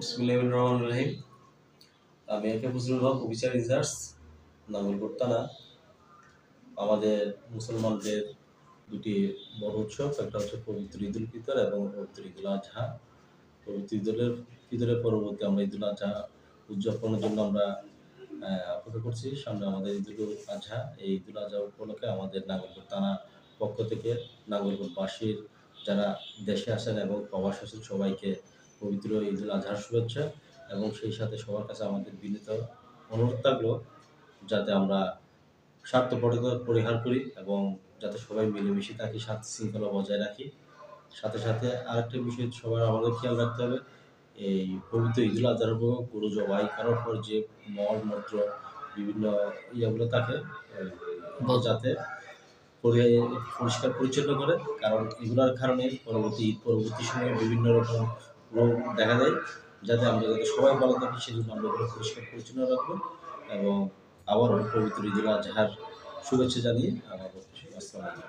বিসমিল্লাহির রহমানির রহিম। আমি একে Fazlul Haq, officer in charge Nangalkot আমাদের মুসলমানদের দুটি বড় উৎসব, একটা হচ্ছে পবিত্র ঈদুল ফিতর এবং পবিত্র ঈদুল আজহা পবিত্র ঈদুলের ফিতরের পরবর্তী আমরা ঈদুল আজহা উদযাপনের জন্য আমরা অপেক্ষা করছি। সামনে আমাদের ঈদুল আজহা এই ঈদুল আজহা উপলক্ষে আমাদের নাঙ্গলকোট থানা পক্ষ থেকে নাঙ্গলকোটবাসীর যারা দেশে আসেন এবং প্রবাস আছেন সবাইকে পবিত্র ঈদুল আজহার শুভেচ্ছা এবং সেই সাথে সবার কাছে আমাদের বিনীত অনুরোধ থাকল যাতে আমরা স্বার্থপরতা পরিহার করি এবং যাতে সবাই মিলেমিশে থাকি শান্তি শৃঙ্খলা বজায় রাখি। সাথে সাথে আরেকটা বিষয় সবার আমাদের খেয়াল রাখতে হবে এই পবিত্র ঈদুল আজহার উপর গরু জবাই করার পর যে মল মূত্র বিভিন্ন ইয়েগুলো থাকে যাতে পরি- পরিষ্কার পরিচ্ছন্ন করে। কারণ এগুলোর কারণে পরবর্তী পরবর্তী সময়ে বিভিন্ন রকম রোগ দেখা দেয় যাতে আমরা যাতে সবাই ভালো থাকি, সেজন্য আমরা ওগুলো পরিষ্কার পরিচ্ছন্ন রাখব এবং আবারও পবিত্র ঈদুল আজহার শুভেচ্ছা জানিয়ে আমার। আসসালামু